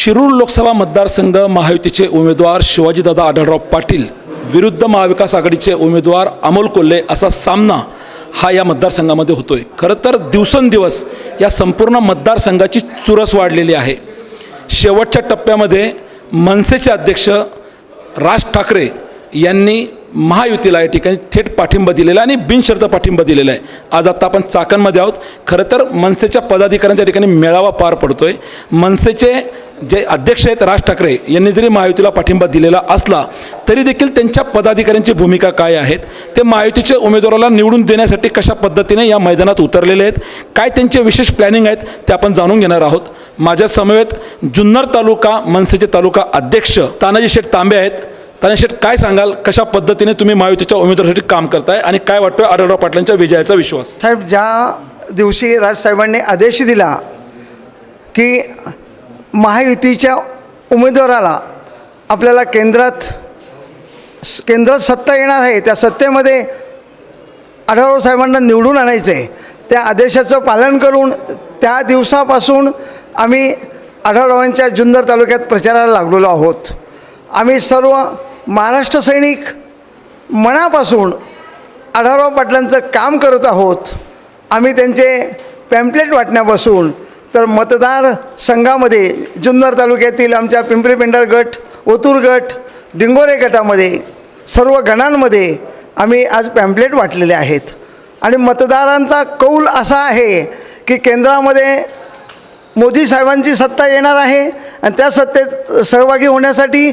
शिरूर लोकसभा मतदारसंघ महायुतीचे उमेदवार शिवाजीदादा आढळराव पाटील विरुद्ध महाविकास आघाडीचे उमेदवार अमोल कोल्हे असा सामना हा या मतदारसंघामध्ये होतो आहे खरं तर दिवसेंदिवस या संपूर्ण मतदारसंघाची चुरस वाढलेली आहे. शेवटच्या टप्प्यामध्ये मनसेचे अध्यक्ष राज ठाकरे यांनी महायुतीला या ठिकाणी थेट पाठिंबा दिलेला आहे आणि बिनशर्त पाठिंबा दिलेला आहे. आज आत्ता आपण चाकणमध्ये आहोत. खरं तर मनसेच्या पदाधिकाऱ्यांच्या ठिकाणी मेळावा पार पडतो आहे मनसेचे जे अध्यक्ष आहेत राज ठाकरे यांनी जरी महायुतीला पाठिंबा दिलेला असला तरी देखील त्यांच्या पदाधिकाऱ्यांची भूमिका काय आहेत? ते महायुतीच्या उमेदवाराला निवडून देण्यासाठी कशा पद्धतीने या मैदानात उतरलेले आहेत? काय त्यांचे विशेष प्लॅनिंग आहेत? ते आपण जाणून घेणार आहोत. माझ्या समवेत जुन्नर तालुका मनसेचे तालुका अध्यक्ष तानाजी शेठ तांबे आहेत. तानाजी काय सांगाल? कशा पद्धतीने तुम्ही महायुतीच्या उमेदवारासाठी काम करताय आणि काय वाटतोय आढळराव पाटलांच्या विजयाचा विश्वास? साहेब ज्या दिवशी राजसाहेबांनी आदेश दिला की महायुतीच्या उमेदवाराला आपल्याला केंद्रात केंद्रात सत्ता येणार आहे त्या सत्तेमध्ये आढळराव साहेबांना निवडून आणायचं आहे त्या आदेशाचं पालन करून त्या दिवसापासून आम्ही आढळरावांच्या जुन्नर तालुक्यात प्रचाराला लागलेलो आहोत. आम्ही सर्व महाराष्ट्र सैनिक मनापासून आढावराव पाटलांचं काम करत आहोत. आम्ही त्यांचे पॅम्पलेट वाटण्यापासून तर मतदार संघामध्ये जुन्नर तालुक्यातील आमच्या पिंपरी पेंढार गट ओतूर गट डिंगोरे गटामध्ये सर्व गणांमध्ये आम्ही आज पॅम्पलेट वाटलेले आहेत. आणि मतदारांचा कौल असा आहे की केंद्रामध्ये मोदी साहेबांची सत्ता येणार आहे आणि त्या सत्तेत सहभागी होण्यासाठी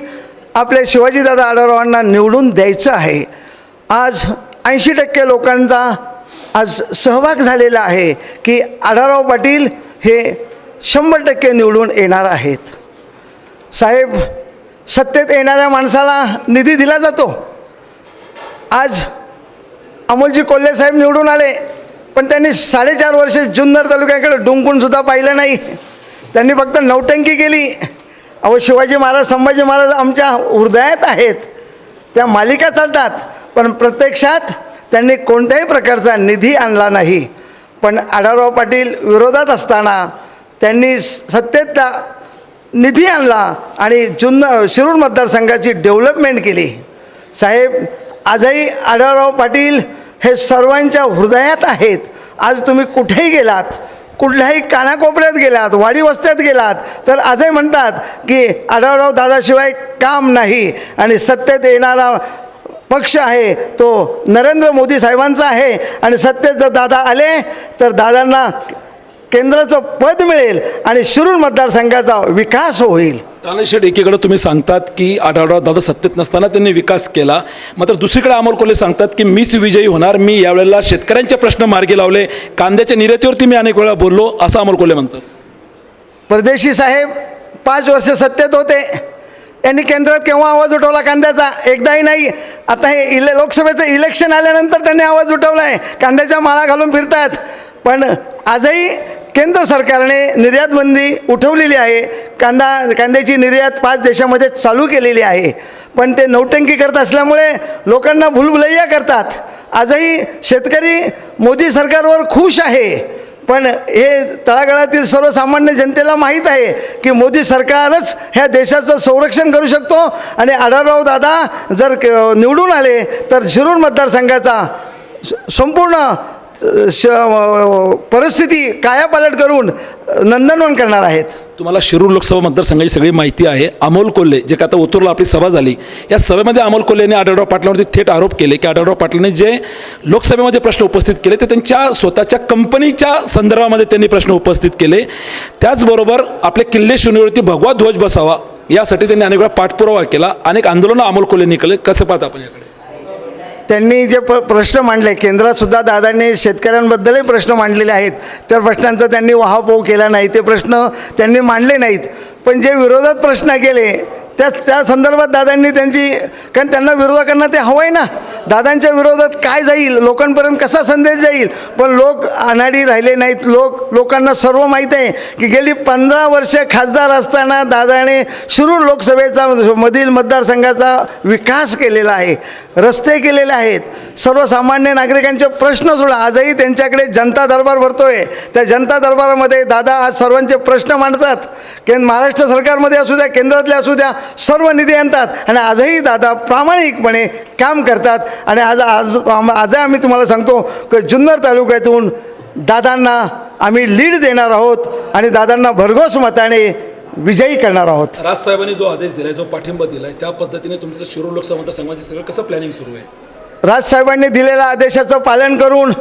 आपल्या शिवाजीदादा आढळरावांना निवडून द्यायचं आहे. आज ऐंशी टक्के लोकांचा आज सहभाग झालेला आहे की आढळराव पाटील हे शंभर टक्के निवडून येणार आहेत. साहेब सत्तेत येणाऱ्या माणसाला निधी दिला जातो. आज अमोलजी कोल्हे साहेब निवडून आले पण त्यांनी साडेचार वर्षे जुन्नर तालुक्याकडे डुंकून सुद्धा पाहिलं नाही. त्यांनी फक्त नौटंकी केली. अहो शिवाजी महाराज संभाजी महाराज आमच्या हृदयात आहेत. त्या मालिका चालतात पण प्रत्यक्षात त्यांनी कोणत्याही प्रकारचा निधी आणला नाही. पण आढळराव पाटील विरोधात असताना त्यांनी सत्तेतला निधी आणला आणि जुन्न शिरूर मतदारसंघाची डेव्हलपमेंट केली. साहेब आजही आढळराव पाटील हे सर्वांच्या हृदयात आहेत. आज तुम्ही कुठेही गेलात कुठल्याही कानाकोपऱ्यात गेलात वाडी वस्त्यात गेलात तर आजही म्हणतात की आढळराव दादाशिवाय काम नाही आणि सत्तेत येणारा पक्ष आहे तो नरेंद्र मोदी साहेबांचा आहे आणि सत्तेत जर दादा आले तर दादांना केंद्राचं पद मिळेल आणि शिरूर मतदारसंघाचा विकास होईल. तानाजी एकीकडे तुम्ही सांगतात की आढळराव दादा सत्तेत नसताना त्यांनी विकास केला. मात्र दुसरीकडे अमोल कोल्हे सांगतात की मीच विजयी होणार मी यावेळेला शेतकऱ्यांचे प्रश्न मार्गी लावले कांद्याच्या निर्यातीवरती मी अनेक वेळा बोललो असं अमोल कोल्हे म्हणतात. परदेशी साहेब पाच वर्ष सत्तेत होते. यांनी केंद्रात केव्हा आवाज उठवला कांद्याचा? एकदाही नाही. आता हे इले लोकसभेचं इलेक्शन आल्यानंतर त्यांनी आवाज उठवला आहे कांद्याच्या माळा घालून फिरतात. पण आजही केंद्र सरकारने निर्यातबंदी उठवलेली आहे. कांदा कांद्याची निर्यात पाच देशामध्ये चालू केलेली आहे. पण ते नौटंकी करत असल्यामुळे लोकांना भुलभुलैया करतात. आजही शेतकरी मोदी सरकारवर खुश आहे. पण हे तळागाळातील सर्वसामान्य जनतेला माहीत आहे की मोदी सरकारच ह्या देशाचं संरक्षण करू शकतो आणि आढळराव दादा जर क- निवडून आले तर शिरूर मतदारसंघाचा संपूर्ण श परिस्थिती कायापालट करून नंदनवन करणार आहेत. तुम्हाला शिरूर लोकसभा मतदारसंघाची सगळी माहिती आहे. अमोल कोल्हे जे का आता ओतूरला आपली सभा झाली या सभेमध्ये अमोल कोल्हे यांनी आढळराव पाटलांवरती थेट आरोप केले की आढळराव पाटलांनी जे लोकसभेमध्ये प्रश्न उपस्थित केले ते त्यांच्या स्वतःच्या कंपनीच्या संदर्भामध्ये त्यांनी प्रश्न उपस्थित केले. त्याचबरोबर आपले किल्ले शून्यवरती भगवा ध्वज बसावा यासाठी त्यांनी अनेक वेळा पाठपुरावा केला. अनेक आंदोलनं अमोल कोल्हेने केले. कसं पाहता आपण याकडे? त्यांनी जे प प्रश्न मांडले केंद्रातसुद्धा दादांनी शेतकऱ्यांबद्दलही प्रश्न मांडलेले आहेत. त्या प्रश्नांचा त्यांनी वाहापोह केला नाही. ते प्रश्न त्यांनी मांडले नाहीत. पण जे विरोधात प्रश्न केले त्या त्या संदर्भात दादांनी त्यांची कारण त्यांना विरोधकांना ते हवं आहे ना. दादांच्या विरोधात काय जाईल? लोकांपर्यंत कसा संदेश जाईल? पण लोक अनाडी राहिले नाहीत. लोक लोकांना सर्व माहीत आहे की गेली पंधरा वर्ष खासदार असताना दादाने शिरूर लोकसभेचा मधील मतदारसंघाचा विकास केलेला आहे. रस्ते केलेले आहेत. सर्वसामान्य नागरिकांचे प्रश्न सोडा. आजही त्यांच्याकडे जनता दरबार भरतोय. त्या जनता दरबारामध्ये दादा आज सर्वांचे प्रश्न मांडतात. केंद्र महाराष्ट्र सरकारमध्ये असू द्या केंद्रातले असू द्या सर्व निधी आणतात. आणि आजही दादा प्रामाणिकपणे काम करतात. आणि आज आज आजही आम्ही तुम्हाला सांगतो की जुन्नर तालुक्यातून दादांना आम्ही लीड देणार आहोत. आणि दादांना भरघोस मताने विजयी करणार आहोत. राजसाहेबांनी जो आदेश दिलाय जो पाठिंबा दिलाय त्या पद्धतीने तुमचं शिरूर लोकसभा मतदारसंघाचे सगळं कसं प्लॅनिंग सुरू आहे? राजसाहेबांनी दिलेल्या आदेशाचं पालन करून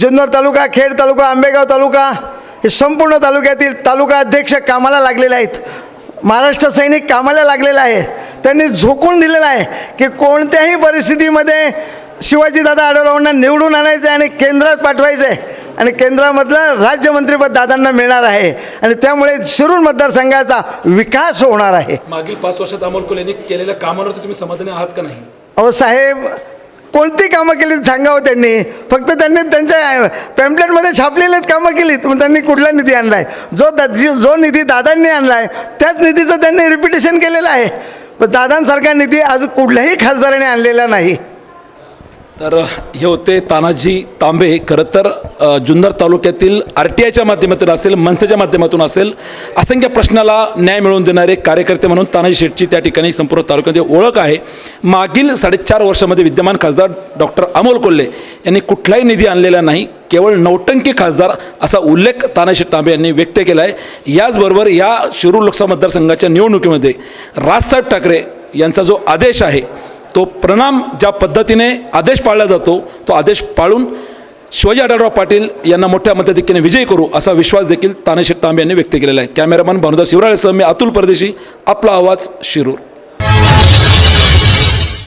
जुन्नर तालुका खेड तालुका आंबेगाव तालुका हे संपूर्ण तालुक्यातील तालुका अध्यक्ष कामाला लागलेले आहेत. महाराष्ट्र सैनिक कामाला लागलेला आहे. त्यांनी झोकून दिलेलं आहे की कोणत्याही परिस्थितीमध्ये शिवाजीदादा आढळरावांना निवडून आणायचं आहे आणि केंद्रात पाठवायचं आहे. आणि केंद्रामधलं राज्यमंत्रीपद दादांना मिळणार आहे. आणि त्यामुळे शिरूर मतदारसंघाचा विकास होणार आहे. मागील पाच वर्षात अमोल कोल यांनी केलेल्या कामांवरती तुम्ही समाधानी आहात का नाही? अहो साहेब कोणती कामं केली सांगावं त्यांनी? फक्त त्यांनी त्यांच्या पॅम्पलेटमध्ये छापलेली आहेत कामं केलीत मग त्यांनी कुठला निधी आणला आहे जो दा जी- जो निधी दादांनी आणला आहे त्याच निधीचं त्यांनी रिपिटेशन केलेलं आहे. पण दादांसारखा निधी आज कुठल्याही खासदाराने आणलेला नाही. तर हे होते तानाजी तांबे. खरं तर जुन्नर तालुक्यातील आर टी आयच्या माध्यमातून असेल मनसेच्या माध्यमातून असेल असंख्य प्रश्नाला न्याय मिळवून देणारे कार्यकर्ते म्हणून तानाजी शेटची त्या ठिकाणी संपूर्ण तालुक्यामध्ये ओळख आहे. मागील साडेचार वर्षामध्ये विद्यमान खासदार डॉक्टर अमोल कोल्हे यांनी कुठलाही निधी आणलेला नाही केवळ नौटंकी खासदार असा उल्लेख तानाजी तांबे यांनी व्यक्त केला आहे. याचबरोबर या शिरूर लोकसभा मतदारसंघाच्या निवडणुकीमध्ये राजसाहेब ठाकरे यांचा जो आदेश आहे तो प्रणाम ज्या पद्धतीने आदेश पाळला जातो तो आदेश पाळून शिवाजी आढळराव पाटील यांना मोठ्या मताधिक्याने विजयी करू असा विश्वास देखील तानाशेठ तांबे यांनी व्यक्त केलेला आहे. कॅमेरामन भानुदास शिवराळेसह मी अतुल परदेशी आपला आवाज शिरूर.